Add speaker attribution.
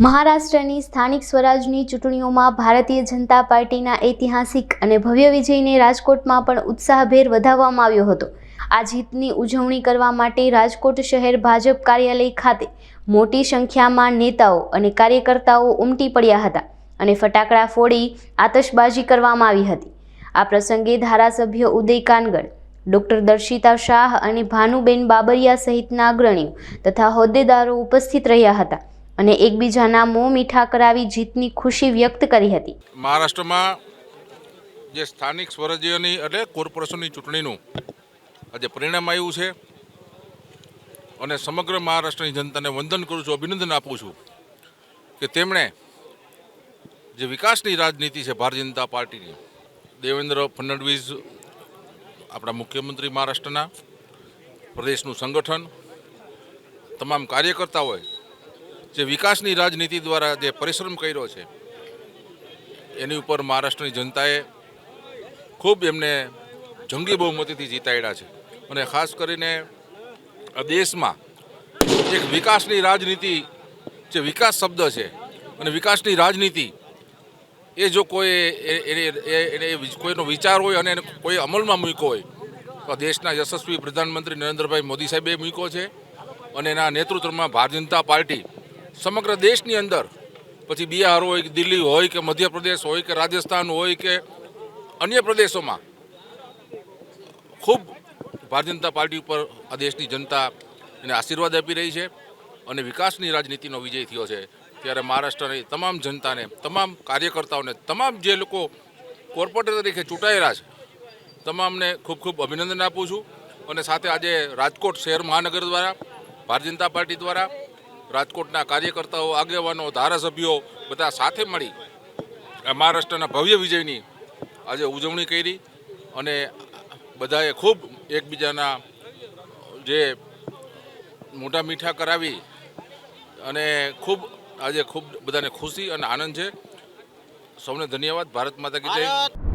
Speaker 1: મહારાષ્ટ્રની સ્થાનિક સ્વરાજની ચૂંટણીઓમાં ભારતીય જનતા પાર્ટીના ઐતિહાસિક અને ભવ્ય વિજયને રાજકોટમાં પણ ઉત્સાહભેર વધાવવામાં આવ્યો હતો. આ જીતની ઉજવણી કરવા માટે રાજકોટ શહેર ભાજપ કાર્યાલય ખાતે મોટી સંખ્યામાં નેતાઓ અને કાર્યકર્તાઓ ઉમટી પડ્યા હતા અને ફટાકડા ફોડી આતશબાજી કરવામાં આવી હતી. આ પ્રસંગે ધારાસભ્ય ઉદય કાનગડ, ડૉક્ટર દર્શિતા શાહ અને ભાનુબેન બાબરિયા સહિતના અગ્રણીઓ તથા હોદ્દેદારો ઉપસ્થિત રહ્યા હતા. અને એકબીજાના મોં મીઠા કરાવી જીતની ખુશી વ્યક્ત કરી હતી.
Speaker 2: મહારાષ્ટ્રમાં જે સ્થાનિક સ્વરાજ્યની એટલે કોર્પોરેશનની ચૂંટણીનું આજે પરિણામ આવ્યું છે અને સમગ્ર મહારાષ્ટ્રની જનતાને વંદન કરું છું, અભિનંદન આપું છું કે તેમણે જે વિકાસની રાજનીતિ છે ભારતીય જનતા પાર્ટીની, દેવેન્દ્ર ફડણવીસ આપણા મુખ્યમંત્રી મહારાષ્ટ્રના, પ્રદેશનું સંગઠન, તમામ કાર્યકર્તાઓએ જે વિકાસની રાજનીતિ દ્વારા જે પરિશ્રમ કર્યો છે, એની ઉપર મહારાષ્ટ્રની જનતાએ ખૂબ એમને જંગી બહુમતીથી જીતાડ્યા છે. અને ખાસ કરીને દેશમાં એક વિકાસની રાજનીતિ, જે વિકાસ શબ્દ છે અને વિકાસની રાજનીતિ, એ જો કોઈ એને કોઈનો વિચાર હોય અને કોઈ અમલમાં મૂક્યો હોય, તો દેશના યશસ્વી પ્રધાનમંત્રી નરેન્દ્રભાઈ મોદી સાહેબે મૂક્યો છે. અને એના નેતૃત્વમાં ભારતીય જનતા પાર્ટી સમગ્ર દેશની અંદર, પછી બિહાર હોય કે દિલ્હી હોય કે મધ્યપ્રદેશ હોય કે રાજસ્થાન હોય કે અન્ય પ્રદેશોમાં, ખૂબ ભારતીય જનતા પાર્ટી ઉપર આ દેશની જનતા એને આશીર્વાદ આપી રહી છે અને વિકાસની રાજનીતિનો વિજય થયો છે. ત્યારે મહારાષ્ટ્રની તમામ જનતાને, તમામ કાર્યકર્તાઓને, તમામ જે લોકો કોર્પોરેટર તરીકે ચૂંટાયેલા છે, તમામને ખૂબ ખૂબ અભિનંદન આપું છું. અને સાથે આજે રાજકોટ શહેર મહાનગર દ્વારા, ભારતીય જનતા પાર્ટી દ્વારા રાજકોટના કાર્યકર્તાઓ, આગેવાનો, ધારાસભ્યો બધા સાથે મળી મહારાષ્ટ્રના ભવ્ય વિજયની આજે ઉજવણી કરી અને બધાએ ખૂબ એકબીજાના જે મોટા મીઠા કરાવી અને ખૂબ આજે ખૂબ બધાને ખુશી અને આનંદ છે. સૌને ધન્યવાદ. ભારત માતા કી જય.